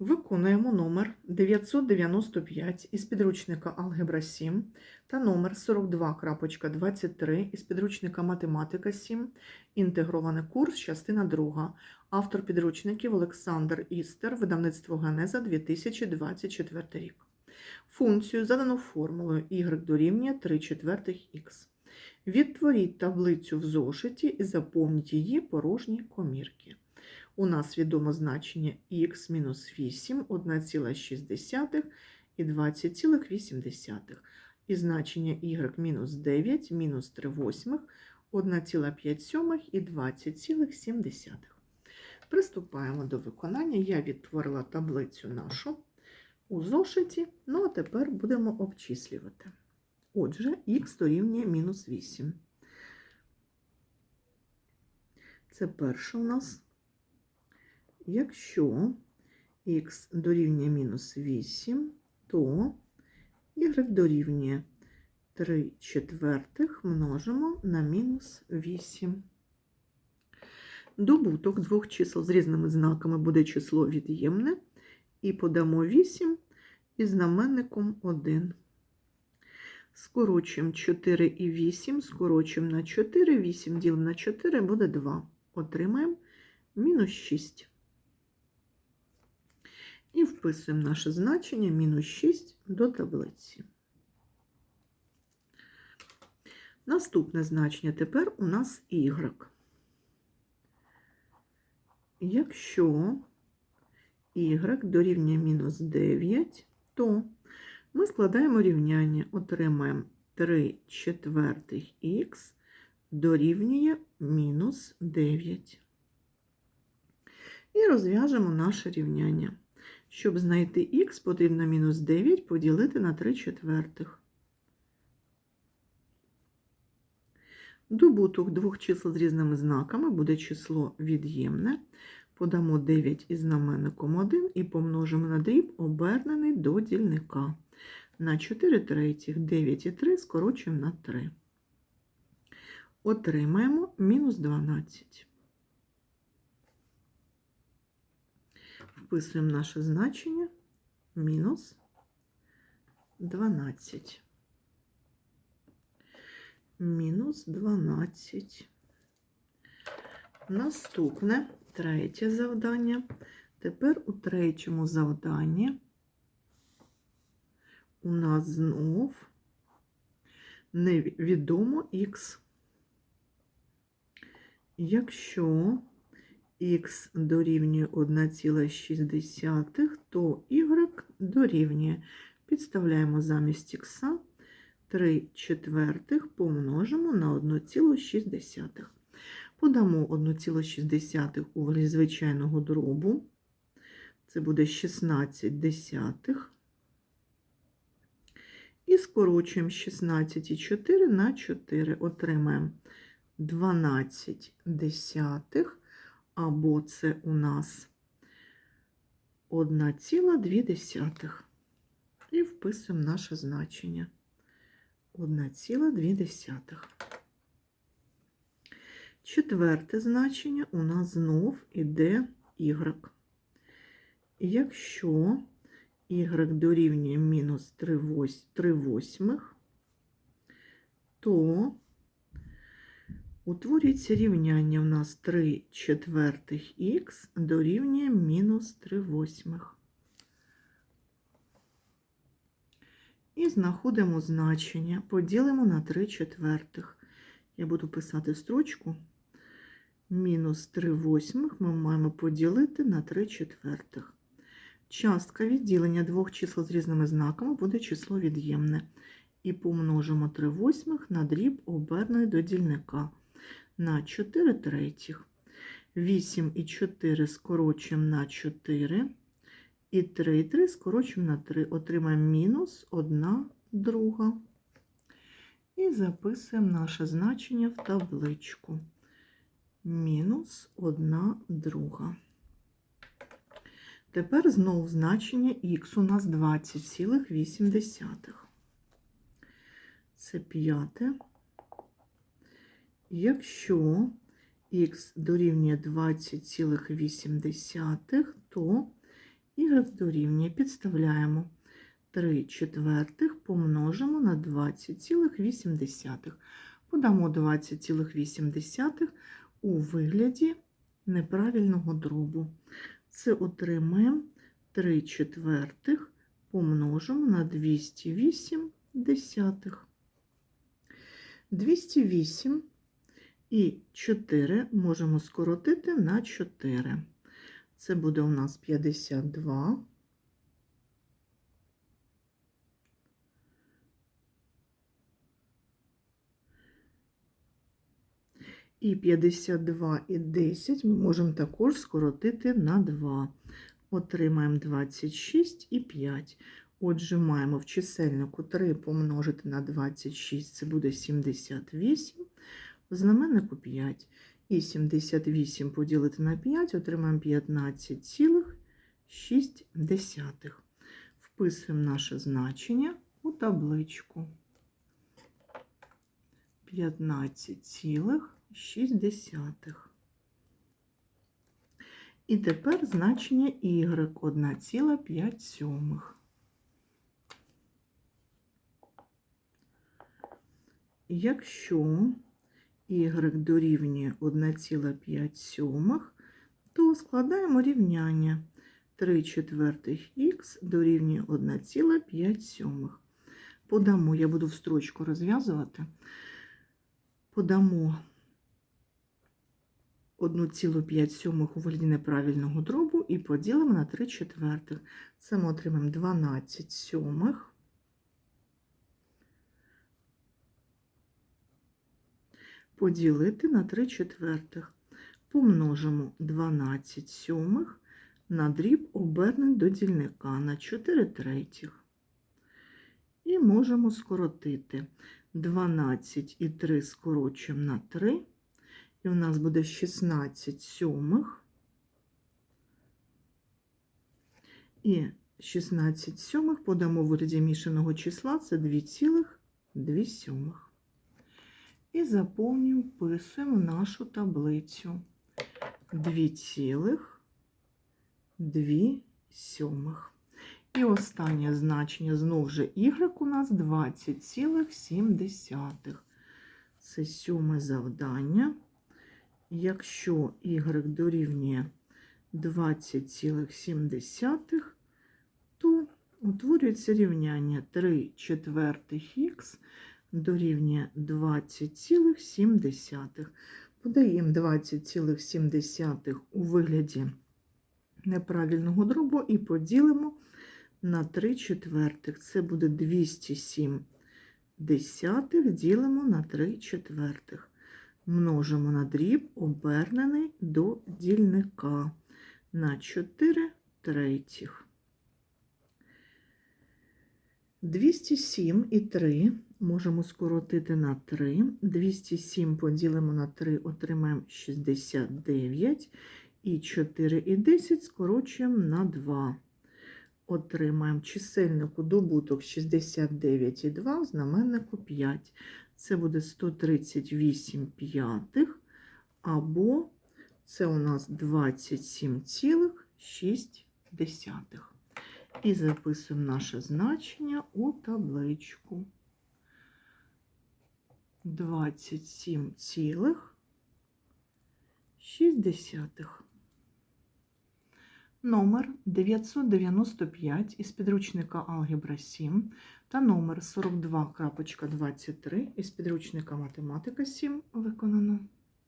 Виконуємо номер 995 із підручника Алгебра 7 та номер 42.23 із підручника Математика 7, інтегрований курс, частина 2. Автор підручників Олександр Істер, видавництво Генеза 2024 рік. Функцію задано формулою y дорівнює 3 четвертих х. Відтворіть таблицю в зошиті і заповніть її порожні комірки. У нас відомо значення х мінус 8, 1,6 і 20,8. І значення y мінус 9, мінус 3 восьмих, 1,5 і 20,7. Приступаємо до виконання. Я відтворила таблицю нашу у зошиті, ну а тепер будемо обчислювати. Отже, х дорівнює мінус 8. Це перше у нас. Якщо х дорівнює мінус 8, то y дорівнює 3 четвертих множимо на мінус 8. Добуток двох чисел з різними знаками буде число від'ємне, і подамо 8 із знаменником 1. Скорочуємо 4 і 8, скорочуємо на 4, 8 ділимо на 4 буде 2. Отримаємо мінус 6. І вписуємо наше значення мінус 6 до таблиці. Наступне значення тепер у нас y. Якщо y дорівнює мінус 9, то ми складаємо рівняння, отримаємо 3 четвертих х дорівнює мінус 9. І розв'яжемо наше рівняння. Щоб знайти х, потрібно мінус 9 поділити на 3 четвертих. Добуток двох чисел з різними знаками буде число від'ємне. Подамо 9 із знаменником 1 і помножимо на дріб, обернений до дільника. На 4 третіх 9 і 3 скорочуємо на 3. Отримаємо мінус 12. Вписуємо наше значення мінус 12. Мінус 12. Наступне третє завдання. Тепер у третьому завданні у нас знов невідомо х. Якщо х дорівнює 1,6, то y дорівнює. Підставляємо замість х 3 четвертих помножимо на 1,6. Подамо 1,6 у вигляді звичайного дробу. Це буде 16 десятих. І скорочуємо 16,4 на 4. Отримаємо 12 десятих або це у нас 1,2. І вписуємо наше значення 1,2. Четверте значення у нас знов іде y. Якщо y дорівнює мінус 3 восьмих, то Утворюється рівняння у нас 3 четвертих х дорівнює мінус 3 восьмих. І знаходимо значення, поділимо на 3 четвертих. Я буду писати строчку. Мінус 3 восьмих ми маємо поділити на 3 четвертих. Частка відділення двох чисел з різними знаками буде число від'ємне. І помножимо 3 восьмих на дріб обернений до дільника на 4 третіх. 8 і 4 скорочуємо на 4. І 3 і 3 скорочуємо на 3. Отримаємо мінус 1 друга. І записуємо наше значення в табличку. Мінус 1 друга. Тепер знову значення х у нас 20,8. Це п'яте. Якщо х дорівнює 20,8, то y дорівнює, підставляємо 3 четвертих, помножимо на 20,8. Подамо 20,8 у вигляді неправильного дробу. Це отримаємо 3 четвертих помножимо на 208 десятих. 208 і 4 можемо скоротити на 4. Це буде у нас 52. І 52 і 10 ми можемо також скоротити на 2. Отримаємо 26 і 5. Отже, маємо в чисельнику 3 помножити на 26, це буде 78. Знаменнику 5. І 78 поділити на 5, отримаємо 15,6. Вписуємо наше значення у табличку. 15,6. І тепер значення y 1,5. Якщо y дорівнює 1,5, то складаємо рівняння 3 четвертих х дорівнює 1,5. Подамо, я буду в строчку розв'язувати, подамо 1,5 у вигляді неправильного дробу і поділимо на 3 четвертих. Це ми отримаємо 12 сьомих. Поділити на 3 четвертих. Помножимо 12 сьомих на дріб обернень до дільника на 4 третіх. І можемо скоротити 12 і 3 скорочуємо на 3. І у нас буде 16 сьомих. І 16 сьомих подамо в вигляді мішаного числа, це 2,2 сьомих. І заповнюємо, вписуємо нашу таблицю. 2,2 сьомих. І останнє значення знову ж y у нас 20,7. Це сьоме завдання. Якщо y дорівнює 20,7, то утворюється рівняння 3 четвертих х дорівнює 20,7. Подаємо 20,7 у вигляді неправильного дробу і поділимо на 3 четвертих. Це буде 207 десятих, ділимо на 3 четвертих множимо на дріб, обернений до дільника на 4 третіх. 207 і 3 можемо скоротити на 3. 207 поділимо на 3, отримаємо 69. І 4 і 10 скорочуємо на 2. Отримаємо чисельнику добуток 69 і 2, знаменнику 5 це буде 138 п'ятих, або це у нас 27,6. І записуємо наше значення у табличку. 27,6. Номер 995 із підручника Алгебра 7 та номер 42.23 із підручника Математика 7 виконано.